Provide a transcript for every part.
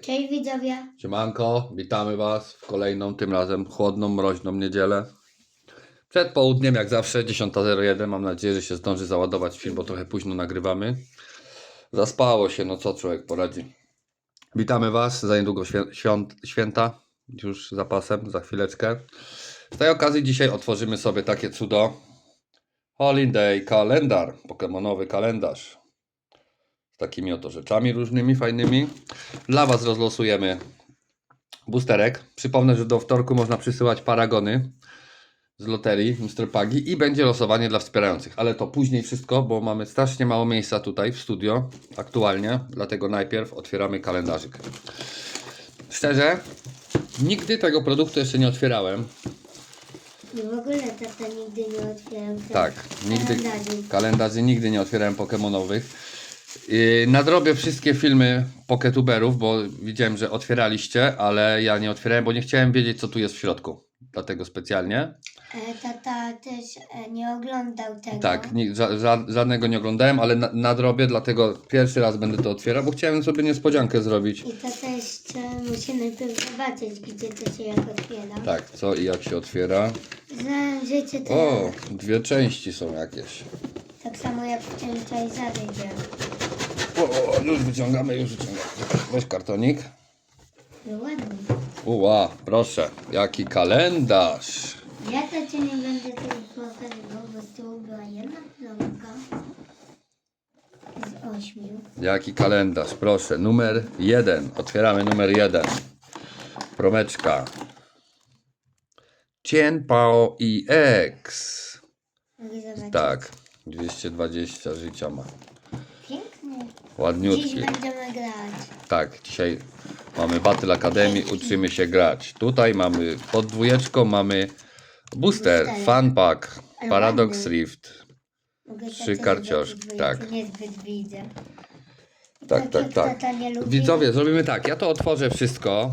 Cześć widzowie. Siemanko, witamy Was w kolejną, tym razem chłodną, mroźną niedzielę. Przed południem, jak zawsze, 10.01. Mam nadzieję, że się zdąży załadować film, bo trochę późno nagrywamy. Zaspało się, no co człowiek poradzi. Witamy Was, za niedługo świąt, święta, już za pasem, za chwileczkę. Z tej okazji dzisiaj otworzymy sobie takie cudo. Holiday kalendar, pokemonowy kalendarz. Z takimi oto rzeczami różnymi, fajnymi. Dla Was rozlosujemy boosterek. Przypomnę, że do wtorku można przysyłać paragony z loterii Mr. Pagi i będzie losowanie dla wspierających. Ale to później wszystko, bo mamy strasznie mało miejsca tutaj w studio aktualnie. Dlatego najpierw otwieramy kalendarzyk. Szczerze, nigdy tego produktu jeszcze nie otwierałem. I w ogóle tata nigdy nie otwierał tych Tak, nigdy kalendarzy. kalendarzy nigdy nie otwierałem Pokemonowych. Yy, nadrobię wszystkie filmy Poketuberów, bo widziałem, że otwieraliście, ale ja nie otwierałem, bo nie chciałem wiedzieć, co tu jest w środku. Dlatego specjalnie. E, Tata też e, nie oglądał tego. Tak, ni- ża- ża- żadnego nie oglądałem, ale na- nadrobię, dlatego pierwszy raz będę to otwierał, bo chciałem sobie niespodziankę zrobić. I tata jeszcze musi najpierw zobaczyć, gdzie to się jak otwiera. Tak, co i jak się otwiera. Za życie to O, dwie części są jakieś. tak samo jak w tym Charizardzie. O, już wyciągamy, już wyciągamy. Weź kartonik. No ładnie. Uła, proszę, jaki kalendarz. Ja to cię nie będę tu pokazywał, bo z tyłu była jedna plomka z ośmiu. Jaki kalendarz, proszę. Numer jeden. Otwieramy numer jeden. Promeczka. Cien Pao i X. Mogę zobaczyć. Tak, 220 życia ma. Piękny. Dziś Ładniutki. będziemy grać. Tak, dzisiaj mamy Battle Academy, uczymy się grać. Tutaj mamy pod dwójeczką mamy booster, fun pack, Ale Paradox ładny. Rift. Mogę Trzy karcioszki, zobaczyć, bo tak. ja tu Niezbyt widzę. Tak, tak, jak tak. Tata nie lubi, Widzowie, zrobimy tak. Ja to otworzę wszystko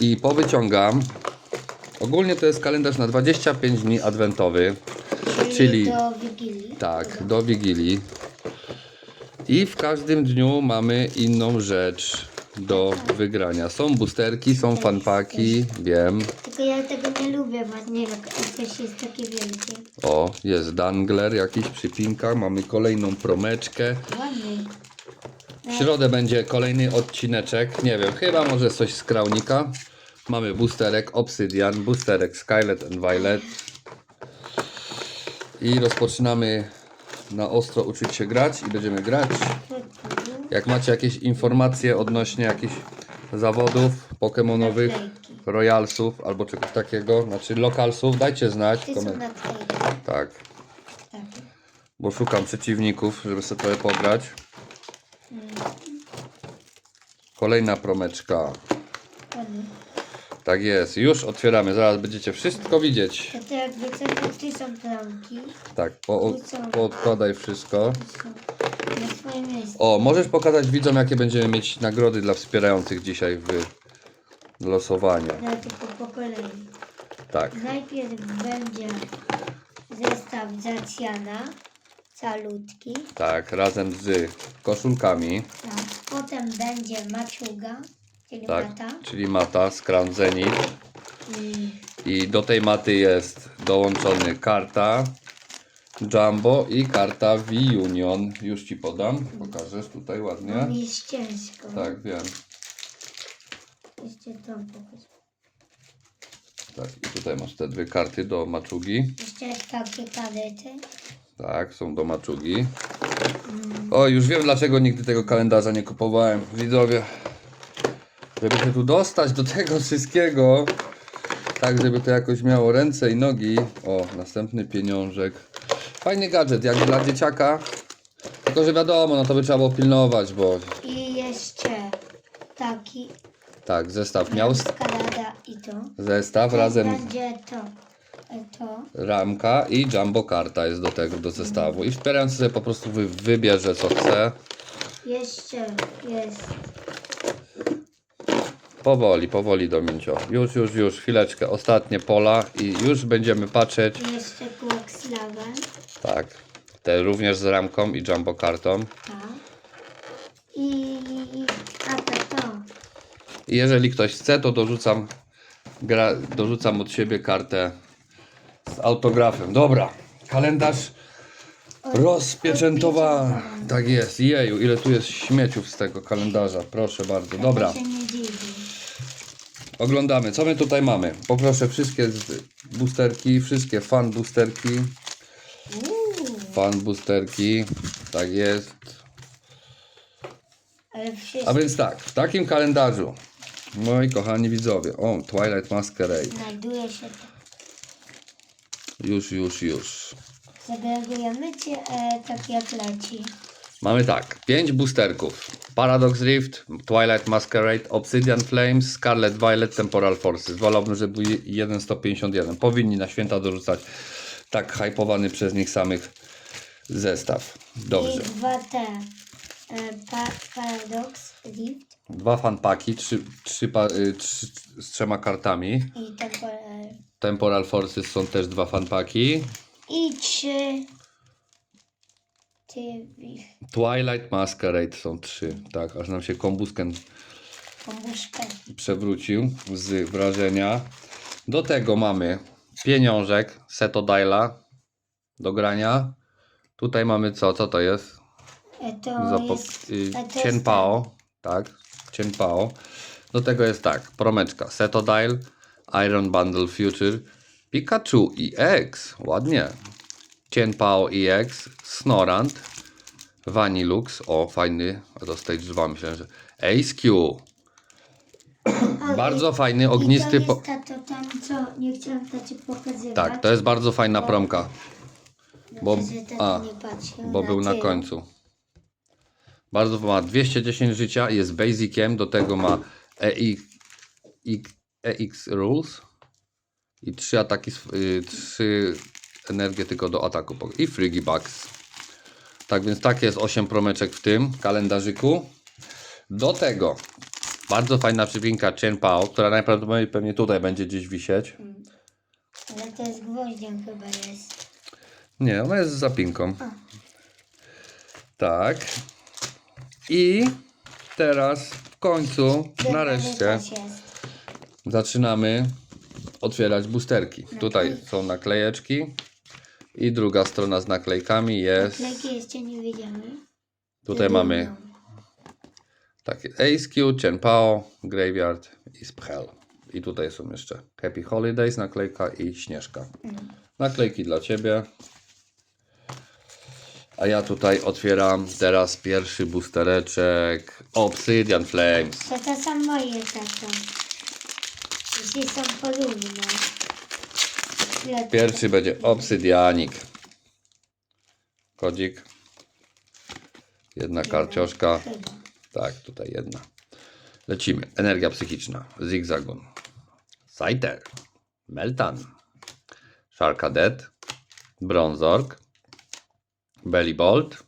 i powyciągam. Ogólnie to jest kalendarz na 25 dni adwentowy. czyli, czyli- do Wigilii. Tak, do Wigilii. I w każdym dniu mamy inną rzecz do wygrania. Są boosterki, są fanpaki, wiem. Tylko ja tego nie lubię właśnie, jak coś jest takie wielkie. O, jest dangler jakiś przypinka. Mamy kolejną promeczkę. Ładny. W środę będzie kolejny odcineczek. Nie wiem, chyba może coś z Kraunika. Mamy boosterek Obsidian, boosterek Skylet and Violet. I rozpoczynamy na ostro uczyć się grać i będziemy grać. Jak macie jakieś informacje odnośnie jakichś zawodów pokemonowych, royalsów albo czegoś takiego, znaczy lokalsów, dajcie znać. w koment- tak, Tak. bo szukam przeciwników, żeby sobie trochę pograć. Kolejna promeczka. Tak jest, już otwieramy, zaraz będziecie wszystko widzieć. To jakby Tak, po, poodkładaj wszystko. Tu są na swoje miejsce. O, możesz pokazać widzom, jakie będziemy mieć nagrody dla wspierających dzisiaj w losowaniu. Tylko po kolei. Tak, Najpierw będzie zestaw Zacjana, calutki. tak, razem z koszulkami, Tak. Potem będzie maczuga, czyli tak, mata. czyli mata z Zenith. I I do tej maty jest dołączony karta Jumbo i karta V-Union. Już Ci podam, pokażesz tutaj ładnie. mi jest ciężko. Tak, wiem. Jeszcze tą pokaż. Tak, i tutaj masz te dwie karty do maczugi. Jeszcze takie kalety. Tak, są do maczugi. O, już wiem dlaczego nigdy tego kalendarza nie kupowałem. Widzowie, żeby się tu dostać do tego wszystkiego, tak żeby to jakoś miało ręce i nogi. O, następny pieniążek. Fajny gadżet, jak dla dzieciaka. Tylko, że wiadomo, no to by trzeba było pilnować, bo I jeszcze taki tak, zestaw miał skalada i to. zestaw razem Będzie to. To. ramka i jumbo karta jest do tego, do zestawu. I wspierający sobie po prostu wy, wybierze co chce. Jeszcze jest Powoli, powoli Domincio. Już, już, już, chwileczkę. Ostatnie pola i już będziemy patrzeć. jeszcze Quackslaven. Tak. Te również z ramką i jumbo kartą. Tak. I a to to. I jeżeli ktoś chce, to dorzucam, gra, dorzucam od siebie kartę z autografem. Dobra, kalendarz rozpieczętowany. Tak jest, jeju, ile tu jest śmieciów z tego kalendarza, proszę bardzo. Dobra, To się nie dziwi. Oglądamy, co my tutaj mamy. Poproszę wszystkie boosterki, wszystkie fan boosterki. Fan boosterki, tak jest. A więc tak, w takim kalendarzu, moi kochani widzowie, o, Twilight Masquerade, znajduje się to. już, już, już. Segregujemy cię e, tak jak leci. Mamy tak, 5 boosterków. Paradox Rift, Twilight Masquerade, Obsidian Flames, Scarlet Violet, Temporal Forces. Wolałbym, żeby był 1.151. Powinni na święta dorzucać tak hypowany przez nich samych zestaw. Dobrze. I dwa te. E, pa, paradox, Rift Dwa fanpaki, trzy, trzy, pa, y, trzy, z trzema kartami. i temporal. Temporal Forces są też dwa fanpaki. I trzy. Twilight Masquerade są trzy. Tak, aż nam się kombusken kombuszkę. przewrócił z wrażenia. Do tego mamy pieniążek Setodiala do grania. Tutaj mamy co? Co to jest? E, to jest... y, e, to jest Cienpao. Tak, Cienpao. Do tego jest tak, promeczka Setodile, Iron Bundle Future, Pikachu EX, ładnie. Cienpao EX, Snorant, Vanilux, o fajny, a to Stage 2 myślę, że Ace Q, bardzo fajny, ognisty, I to po... jest ta, to tam, co nie chciałam to ci pokazywać. tak, to jest bardzo fajna promka, bo- Znaczy, że tata a, nie patrzył bo był na końcu. Bardzo ma 210 życia, jest basiciem, do tego ma EX, EX Rules i trzy ataki, sw- y, trzy energie tylko do ataku i Frigibugs. Tak więc tak jest 8 promeczek w tym kalendarzyku. Do tego bardzo fajna przypinka Chen Pao, która najprawdopodobniej pewnie tutaj będzie gdzieś wisieć. Ale to jest gwoździem chyba jest. Nie, ona jest z zapinką. A. Tak. I teraz w końcu, Drewniany nareszcie, też jest. zaczynamy otwierać boosterki. Tutaj są naklejeczki i druga strona z naklejkami jest. Naklejki jeszcze nie wiedziamy. Tutaj mamy takie Ace Q, Chen Pao, Graveyard i Spell. I tutaj są jeszcze Happy Holidays naklejka i Śnieżka. Naklejki dla Ciebie. A ja tutaj otwieram teraz pierwszy boostereczek Obsidian Flames. To to są moje tato. Jeśli są podobne. Pierwszy będzie Obsydianik. Kodzik. Jedna karcioszka. Tak, tutaj jedna. Lecimy. Energia psychiczna. Zigzagun. Scyther. Meltan. Sharkadet. Bronzorg. Bellybolt.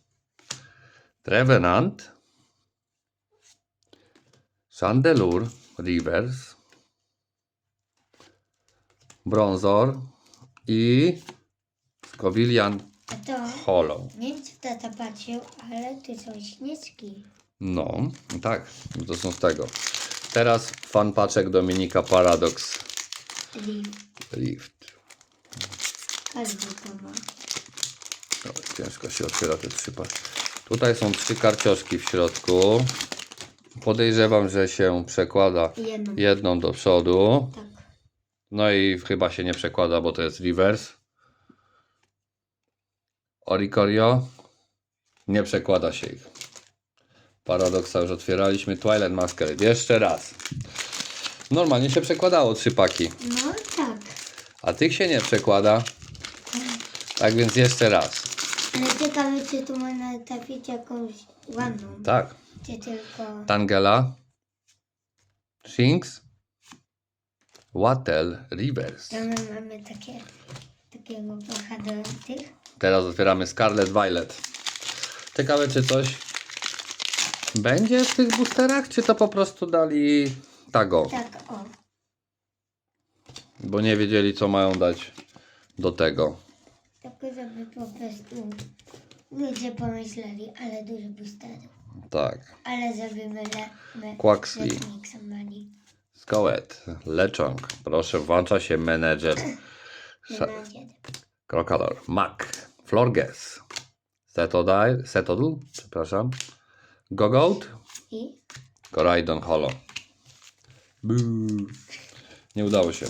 Trevenant. Chandelure. Reverse. Bronzor. I Scovilian A to Hollow. nie wiem czy tata patrzył, ale tu są śnieżki. No, tak, to są z tego. Teraz fan paczek Dominika Paradox Czyli Rift. każdy to ma. No, ciężko się otwiera te trzy paczki. Tutaj są trzy karcioszki w środku. Podejrzewam, że się przekłada Jedną. jedną do przodu. Tak. No i chyba się nie przekłada, bo to jest reverse. Oricorio. Nie przekłada się ich. Paradoxa już otwieraliśmy. Twilight Masquerade. Jeszcze raz. Normalnie się przekładało trzy paki. No tak. A tych się nie przekłada. Tak więc jeszcze raz. Ale ciekawe czy tu można trafić jakąś ładną. Tak. Czy tylko... Tangela. Shinx. Wattel Reverse. To my mamy takie, takiego. Teraz otwieramy Scarlet Violet. Ciekawe, czy coś będzie w tych boosterach, czy to po prostu dali tago, Tak, o. bo nie wiedzieli, co mają dać do tego. Tylko żeby po prostu ludzie pomyśleli, ale duży booster. Tak. Ale zrobimy le, me, Quaxley. letnik Skoet. Leczong. Proszę, włącza się menedżer. Menadżer. Krokalor. Mac. Florges. Setodl. Przepraszam. Gogout. I Koraidon Holo. Buu. Nie udało się.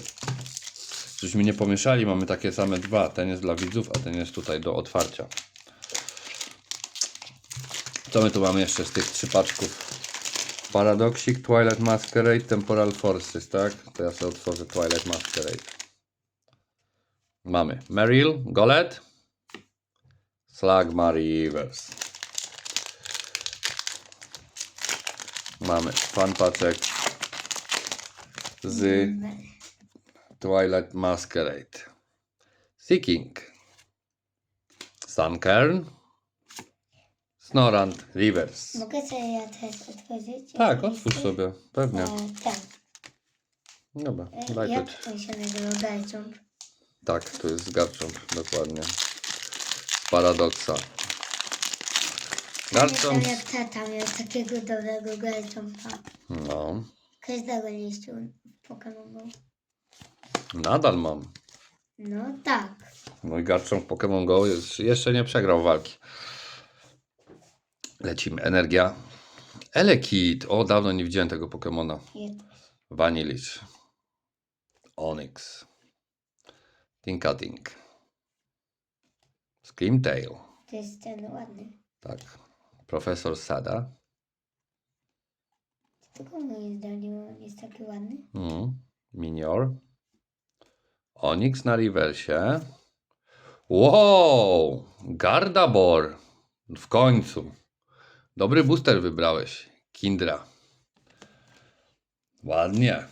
Żeśmy nie pomieszali, mamy takie same dwa. Ten jest dla widzów, a ten jest tutaj do otwarcia. Co my tu mamy jeszcze z tych trzy paczków? Paradoxic, Twilight Masquerade, Temporal Forces, tak? To ja sobie otworzę Twilight Masquerade. Mamy Meryl, Golet, Slagma Rivers. Mamy fan paczek z Twilight Masquerade. Seeking. Sunkern. Snorant Rivers. mogę sobie ja też otworzyć? Tak, otwórz sobie, pewnie. E, ten. Dobra, E, daj jak to. się nazywa? Garcząb. Tak, to jest Garchomp, dokładnie. Z Paradoksa. Pamiętam Garchomp. jak tata miał takiego dobrego garcząba. No, Każdego liściu w Pokémon Go. nadal mam. No tak. Mój Garchomp Pokémon Go jest, jeszcze nie przegrał walki. Lecimy. Energia. Elekid. O, dawno nie widziałem tego Pokémona. Je- Vanillish. Onyx. Tinkatink. Screamtail. To jest ten ładny. Tak. Profesor Sada. Tylko moim zdaniem jest taki ładny. Mm. Minior. Onyx na rewersie. Wow! Gardabor. W końcu. Dobry booster wybrałeś. Kindra. Ładnie.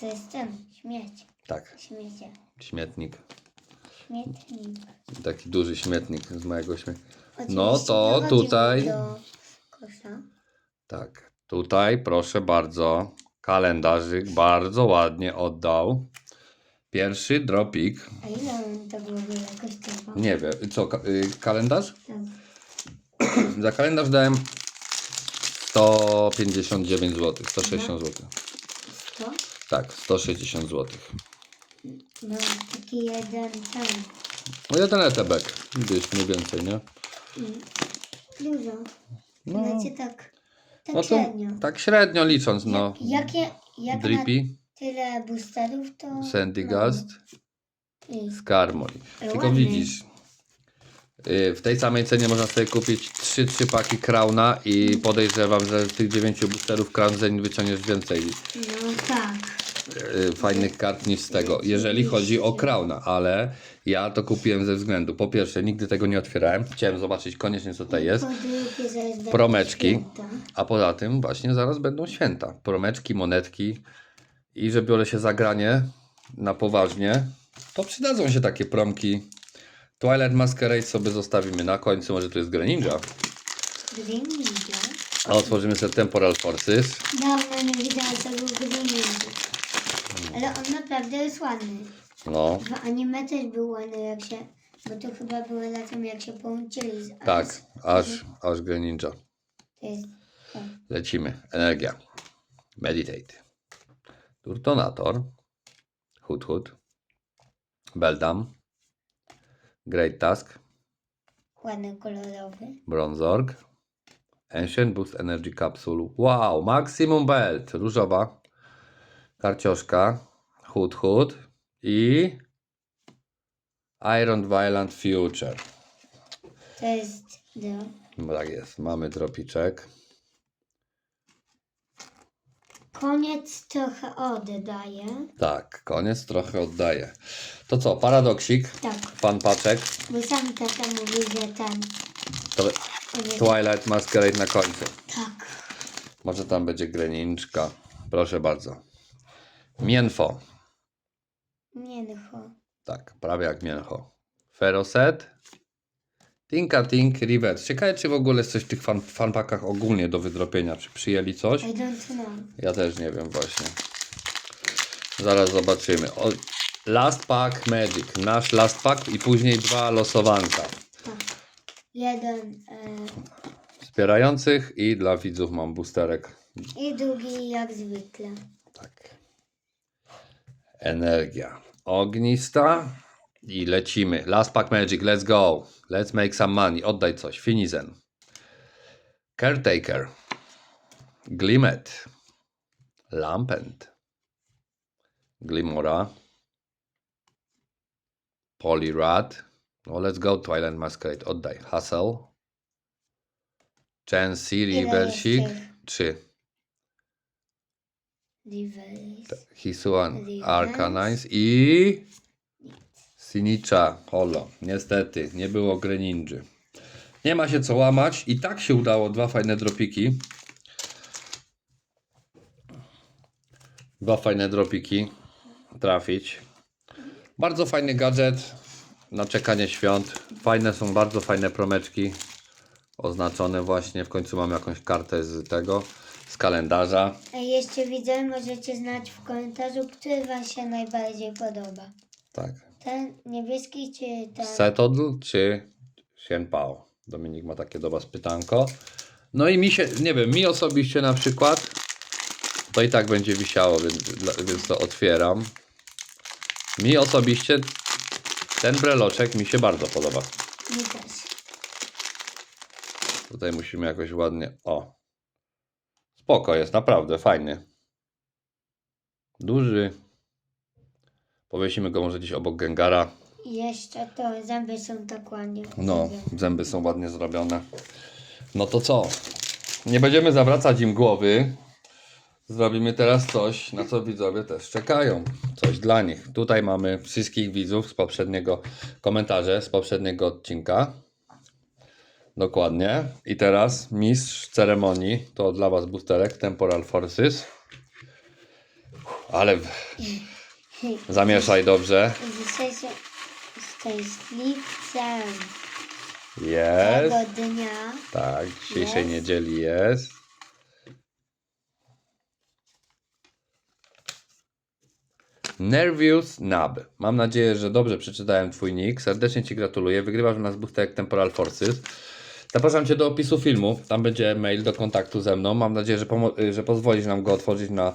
To jest ten śmieć. Tak. Śmiecie. Śmietnik. Śmietnik. Taki duży śmietnik z mojego. Oczywiście No to dochodzimy tutaj- Do kosza. Tak. Tutaj proszę bardzo. Kalendarzyk bardzo ładnie oddał. Pierwszy dropik. A ile on to w ogóle kosztował? Nie wiem. Co? Ka- y, kalendarz? Tak. Za kalendarz dałem 159 zł. 160 zł. To? Tak, 160 zł. No taki jeden ten. No jeden etebek. Gdzieś mniej więcej, nie? Mm, Dużo. No, Znaczy tak, tak no to średnio. tak średnio licząc, no. Jakie, jak Drippy, tyle boosterów to... Sandygast, No, i Skarmory. Tylko Ładny. widzisz, w tej samej cenie można sobie kupić 3-3 paki Krauna i podejrzewam, że z tych 9 boosterów Crown Zenith wyciągniesz więcej No tak. y, fajnych kart niż z tego, jeżeli chodzi o Krauna, ale ja to kupiłem ze względu, po pierwsze nigdy tego nie otwierałem, chciałem zobaczyć koniecznie co tutaj jest, Po drugie, że jest Promeczki. święta. a poza tym właśnie zaraz będą święta, promeczki, monetki i że biorę się za granie na poważnie, to przydadzą się takie promki. Twilight Masquerade sobie zostawimy na końcu, może tu jest Greninja, Green Ninja. a otworzymy sobie Temporal Forces. Dawno nie widziałam tego Green Ninja. Ale on naprawdę jest ładny. No, W anime też był ładny jak się... Bo to chyba było latem jak się połączyli z tak, aż, aż Greninja. To jest... tak. Lecimy. Energia. Meditate. Turtonator. Hut Hut. Beldam. Great Task. Ładny, kolorowy. Bronzorg. Ancient Boost Energy Capsule. Wow, Maximum Belt. Różowa. Karcioszka. Hut Hut. I Iron Violent Future. To jest... Do... No tak jest. Mamy dropiczek. Koniec trochę oddaje. Tak, koniec trochę oddaję. To co, paradoksik, Tak, fan paczek, bo sam tata mówi, że ten... jest- Twilight Masquerade na końcu. Tak. Może tam będzie greniczka. Proszę bardzo. Mienfo. Mięcho. Tak, prawie jak miencho. Feroset. Tinka Tink Reverse. Ciekawe, czy w ogóle jest coś w tych fan, fanpakach ogólnie do wydropienia. Czy przyjęli coś? I don't know. Ja też nie wiem właśnie. Zaraz zobaczymy. O, last Pack Magic. Nasz Last Pack i później dwa losowanka. Tak. Jeden... E, wspierających i dla widzów mam boosterek. I drugi jak zwykle. Tak. Energia ognista i lecimy. Last Pack Magic, let's go. Let's make some money. Oddaj coś. Finizen. Caretaker. Glimet. Lampent. Glimora. Polyrad. No let's go Twilight Masquerade. Oddaj. Hustle. Chancy, Riversik. Trzy. Hisuan. Arcanines i Sinicza Holo. Niestety, nie było Greninja. Nie ma się co łamać. I tak się udało. Dwa fajne dropiki. Dwa fajne dropiki trafić. Bardzo fajny gadżet na czekanie świąt. Fajne są bardzo fajne promeczki oznaczone właśnie. W końcu mam jakąś kartę z tego, z kalendarza. A jeszcze widzę, możecie znać w komentarzu, który Wam się najbardziej podoba. Tak. Ten niebieski czy ten... Setodl czy Xianpao? Dominik ma takie do Was pytanko. No i mi się, nie wiem, mi osobiście na przykład to i tak będzie wisiało, więc, więc to otwieram. Mi osobiście ten breloczek mi się bardzo podoba. Mi też. Tutaj musimy jakoś ładnie, o. Spoko jest, naprawdę, fajny. Duży. Powiesimy go może gdzieś obok Gengara. Jeszcze to zęby są tak ładnie. No, zęby są ładnie zrobione. No to co? Nie będziemy zawracać im głowy. Zrobimy teraz coś, na co widzowie też czekają. Coś dla nich. Tutaj mamy wszystkich widzów z poprzedniego komentarza, z poprzedniego odcinka. Dokładnie. I teraz mistrz ceremonii. To dla Was boosterek Temporal Forces. Ale w- zamieszaj dobrze. Dzisiejszym szczęśliwcem Jest. tego dnia Tak, dzisiejszej Jest. niedzieli jest. Nervious Nab. Mam nadzieję, że dobrze przeczytałem Twój nick. Serdecznie Ci gratuluję. Wygrywasz u nas Temporal Forces. Zapraszam Cię do opisu filmu. Tam będzie mail do kontaktu ze mną. Mam nadzieję, że, pomo- y, że pozwolisz nam go otworzyć na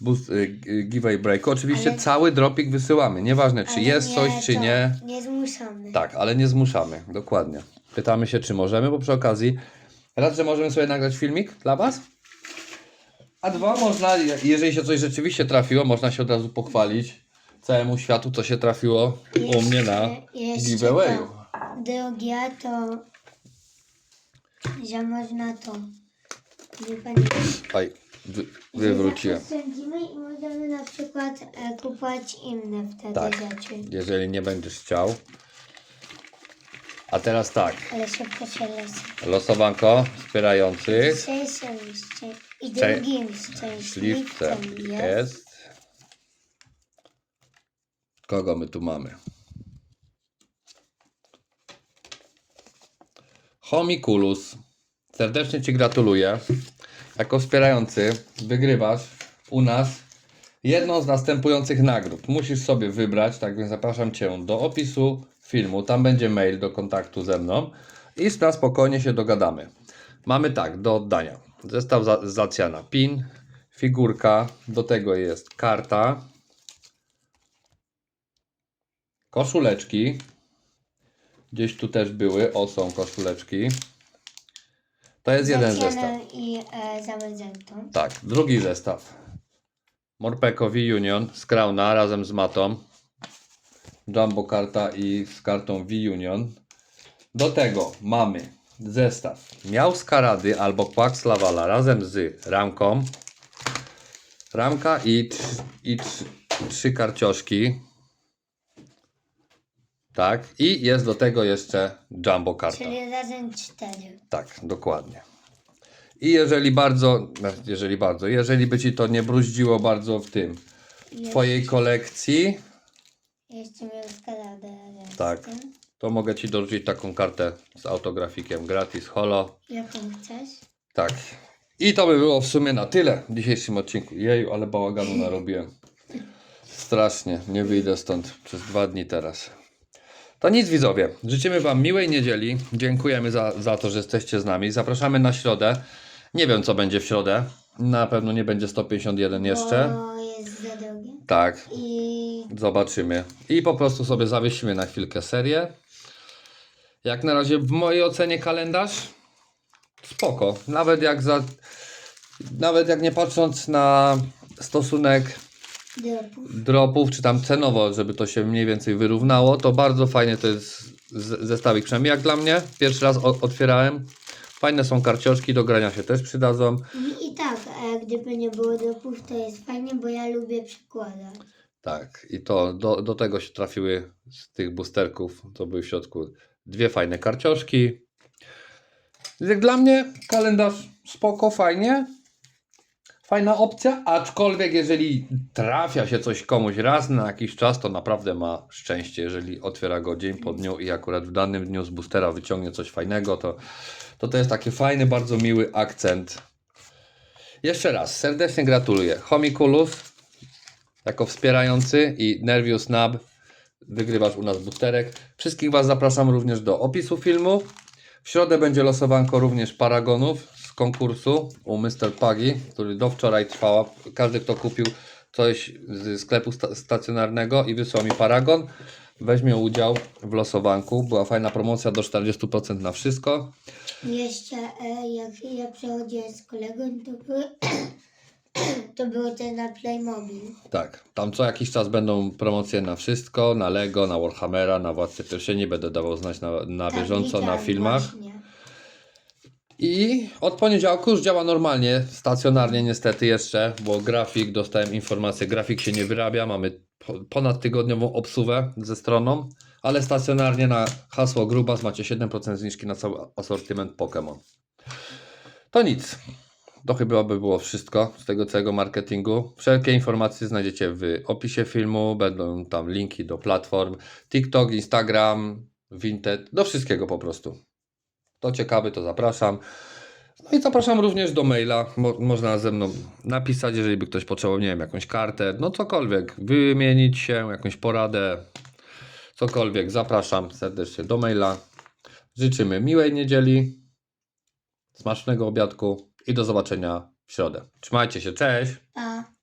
boost, y, y, giveaway breaku. Oczywiście Ale- cały dropik wysyłamy. Nieważne, czy Ale jest nie, coś, czy nie. Nie zmuszamy. Tak, ale nie zmuszamy, dokładnie. Pytamy się, czy możemy, bo przy okazji raz, że możemy sobie nagrać filmik dla Was, a dwa, można, jeżeli się coś rzeczywiście trafiło, można się od razu pochwalić całemu światu, co się trafiło u mnie na jeszcze giveawayu. to Drogie to, że można to. Oj, wy, wywróciłem. Sądzimy i możemy na przykład e, kupować inne wtedy Tak. rzeczy. Jeżeli nie będziesz chciał. A teraz tak, Ale szybko się los. losowanko wspierających. Dzisiejszym szczę- i Cze- drugim Śliwcem szczęśliwcem jest jest. Kogo my tu mamy? Homikulus. Serdecznie Ci gratuluję. Jako wspierający wygrywasz u nas jedną z następujących nagród. Musisz sobie wybrać, tak więc zapraszam Cię do opisu filmu. Tam będzie mail do kontaktu ze mną i na spokojnie się dogadamy. Mamy tak, do oddania. Zestaw za- Zacjana PIN, figurka, do tego jest karta, koszuleczki. Gdzieś tu też były, o są koszuleczki. To jest jeden zestaw. I e. Tak, drugi zestaw. Morpeko V-Union z Krauna razem z matą. Jumbo karta i z kartą V-Union. Do tego mamy zestaw Miałskarady albo Quax Lavala razem z ramką. Ramka i, i trz- trzy karcioszki. Tak, i jest do tego jeszcze Jumbo karta. Czyli razem cztery. Tak, dokładnie. I jeżeli bardzo, jeżeli bardzo, jeżeli by ci to nie bruździło bardzo w tym, w twojej kolekcji, Jeszcze miał skaladę razem Tak. z tym. to mogę ci dorzucić taką kartę z autografikiem gratis, holo. Jaką chcesz? Tak. I to by było w sumie na tyle w dzisiejszym odcinku. Jeju, ale bałaganu narobiłem. Strasznie, nie wyjdę stąd przez dwa dni teraz. To nic widzowie, życzymy Wam miłej niedzieli, dziękujemy za, za to, że jesteście z nami, zapraszamy na środę, nie wiem co będzie w środę, na pewno nie będzie 151 jeszcze, Bo jest za drogie. tak, I zobaczymy. I po prostu sobie zawiesimy na chwilkę serię. Jak na razie w mojej ocenie kalendarz? Spoko, nawet jak za, nawet jak nie patrząc na stosunek dropów. dropów, czy tam cenowo, żeby to się mniej więcej wyrównało, to bardzo fajnie to jest zestawik, przynajmniej jak dla mnie. Pierwszy raz otwierałem. Fajne są karcioszki, do grania się też przydadzą. I, I tak, e, gdyby nie było dropów, to jest fajnie, bo ja lubię przykładać. Tak, i to do, do tego się trafiły z tych boosterków, co były w środku, dwie fajne karcioszki. Jak dla mnie kalendarz spoko, fajnie. Fajna opcja, aczkolwiek jeżeli trafia się coś komuś raz na jakiś czas, to naprawdę ma szczęście, jeżeli otwiera go dzień po dniu i akurat w danym dniu z boostera wyciągnie coś fajnego, to to, to jest taki fajny, bardzo miły akcent. Jeszcze raz, serdecznie gratuluję. Homikulus jako wspierający i Nervius Nab wygrywasz u nas boosterek. Wszystkich Was zapraszam również do opisu filmu. W środę będzie losowanko również paragonów konkursu u Mr. Pagi, który do wczoraj trwała. Każdy, kto kupił coś z sklepu sta- stacjonarnego i wysłał mi paragon, weźmie udział w losowanku. Była fajna promocja do 40% na wszystko. Jeszcze e, jak ja przechodziłem z kolegą, to były, to było te na Playmobil. Tak, tam co jakiś czas będą promocje na wszystko, na Lego, na Warhammera, na Władcę Pierścieni, będę dawał znać na, na Tak, bieżąco, na widziałem filmach. właśnie. I od poniedziałku już działa normalnie, stacjonarnie niestety jeszcze, bo grafik, dostałem informację, grafik się nie wyrabia, mamy po- ponad tygodniową obsługę ze stroną, ale stacjonarnie na hasło Grubas macie 7% zniżki na cały asortyment Pokémon. To nic. To chyba by było wszystko z tego całego marketingu. Wszelkie informacje znajdziecie w opisie filmu, będą tam linki do platform TikTok, Instagram, Vinted, do wszystkiego po prostu. To ciekawy, to zapraszam. No i zapraszam również do maila. Mo można ze mną napisać, jeżeli by ktoś potrzebował, nie wiem, jakąś kartę, no cokolwiek, wymienić się, jakąś poradę, cokolwiek. Zapraszam serdecznie do maila. Życzymy miłej niedzieli, smacznego obiadku i do zobaczenia w środę. Trzymajcie się, cześć! A